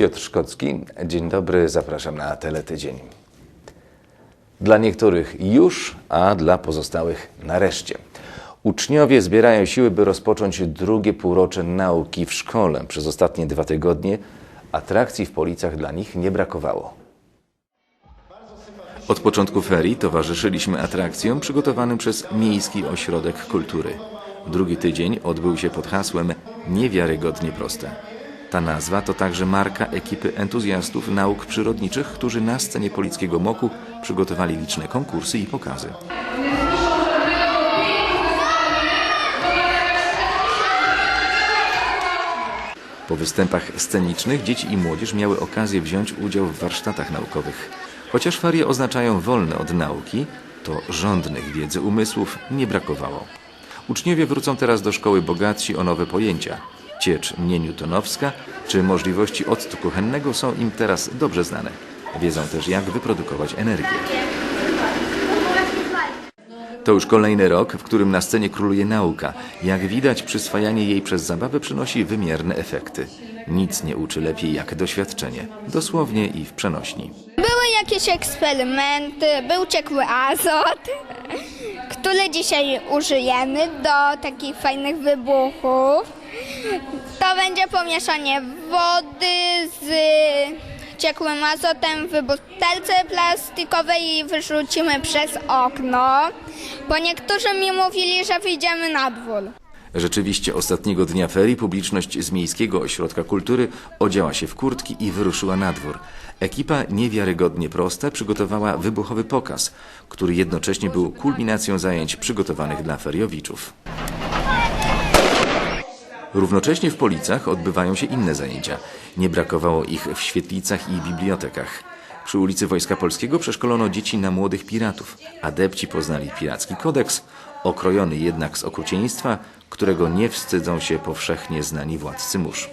Piotr Szkocki. Dzień dobry, zapraszam na Teletydzień. Dla niektórych już, a dla pozostałych nareszcie. Uczniowie zbierają siły, by rozpocząć drugie półrocze nauki w szkole. Przez ostatnie dwa tygodnie atrakcji w Policach dla nich nie brakowało. Od początku ferii towarzyszyliśmy atrakcjom przygotowanym przez Miejski Ośrodek Kultury. Drugi tydzień odbył się pod hasłem Niewiarygodnie proste. Ta nazwa to także marka ekipy entuzjastów nauk przyrodniczych, którzy na scenie Polickiego Moku przygotowali liczne konkursy i pokazy. Po występach scenicznych dzieci i młodzież miały okazję wziąć udział w warsztatach naukowych. Chociaż ferie oznaczają wolne od nauki, to żądnych wiedzy umysłów nie brakowało. Uczniowie wrócą teraz do szkoły bogatsi o nowe pojęcia. Ciecz nienewtonowska czy możliwości octu kuchennego są im teraz dobrze znane. Wiedzą też, jak wyprodukować energię. To już kolejny rok, w którym na scenie króluje nauka. Jak widać, przyswajanie jej przez zabawę przynosi wymierne efekty. Nic nie uczy lepiej jak doświadczenie, dosłownie i w przenośni. Były jakieś eksperymenty, był ciekły azot, który dzisiaj użyjemy do takich fajnych wybuchów. To będzie pomieszanie wody z ciekłym azotem w butelce plastikowej i wyrzucimy przez okno, bo niektórzy mi mówili, że wyjdziemy na dwór. Rzeczywiście ostatniego dnia ferii publiczność z Miejskiego Ośrodka Kultury odziała się w kurtki i wyruszyła na dwór. Ekipa niewiarygodnie prosta przygotowała wybuchowy pokaz, który jednocześnie był kulminacją zajęć przygotowanych dla feriowiczów. Równocześnie w Policach odbywają się inne zajęcia. Nie brakowało ich w świetlicach i bibliotekach. Przy ulicy Wojska Polskiego przeszkolono dzieci na młodych piratów. Adepci poznali piracki kodeks, okrojony jednak z okrucieństwa, którego nie wstydzą się powszechnie znani władcy mórz.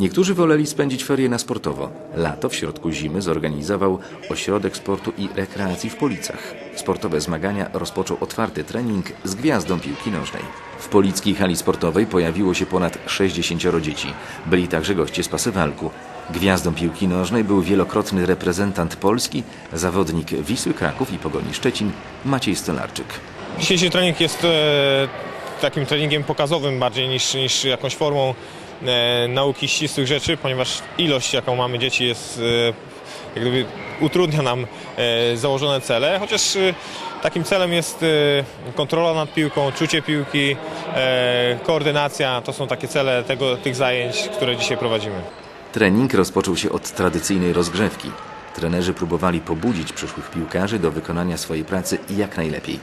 Niektórzy woleli spędzić ferie na sportowo. Lato w środku zimy zorganizował Ośrodek Sportu i Rekreacji w Policach. Sportowe zmagania rozpoczął otwarty trening z gwiazdą piłki nożnej. W polickiej hali sportowej pojawiło się ponad 60 dzieci. Byli także goście z Pasywalku. Gwiazdą piłki nożnej był wielokrotny reprezentant Polski, zawodnik Wisły Kraków i Pogoni Szczecin Maciej Stolarczyk. Dzisiejszy trening jest e, takim treningiem pokazowym bardziej niż, niż jakąś formą nauki ścisłych rzeczy, ponieważ ilość jaką mamy dzieci jest e, jak gdyby utrudnia nam e, założone cele, chociaż e, takim celem jest e, kontrola nad piłką, czucie piłki, e, koordynacja. To są takie cele tego, tych zajęć, które dzisiaj prowadzimy. Trening rozpoczął się od tradycyjnej rozgrzewki. Trenerzy próbowali pobudzić przyszłych piłkarzy do wykonania swojej pracy jak najlepiej.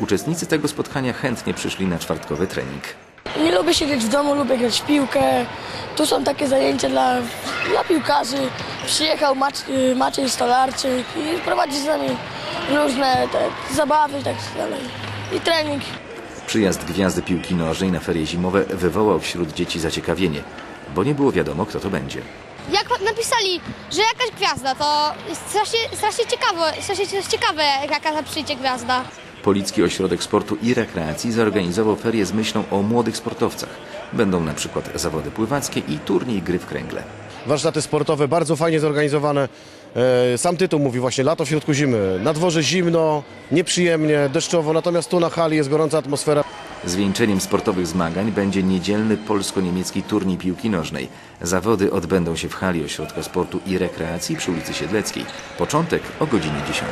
Uczestnicy tego spotkania chętnie przyszli na czwartkowy trening. Nie lubię siedzieć w domu, lubię grać w piłkę. Tu są takie zajęcia dla, dla piłkarzy. Przyjechał Mac, y, Maciej Stolarczyk i prowadzi z nami różne te zabawy i tak dalej. I trening. Przyjazd gwiazdy piłki nożnej na ferie zimowe wywołał wśród dzieci zaciekawienie, bo nie było wiadomo, kto to będzie. Jak napisali, że jakaś gwiazda, to jest strasznie, strasznie ciekawe, strasznie ciekawe, jaka przyjdzie gwiazda. Policki Ośrodek Sportu i Rekreacji zorganizował ferie z myślą o młodych sportowcach. Będą na przykład zawody pływackie i turniej gry w kręgle. warsztaty sportowe bardzo fajnie zorganizowane. E, Sam tytuł mówi właśnie lato w środku zimy. Na dworze zimno, nieprzyjemnie, deszczowo, natomiast tu na hali jest gorąca atmosfera. Zwieńczeniem sportowych zmagań będzie niedzielny polsko-niemiecki turniej piłki nożnej. Zawody odbędą się w hali Ośrodka Sportu i Rekreacji przy ulicy Siedleckiej. Początek o godzinie 10.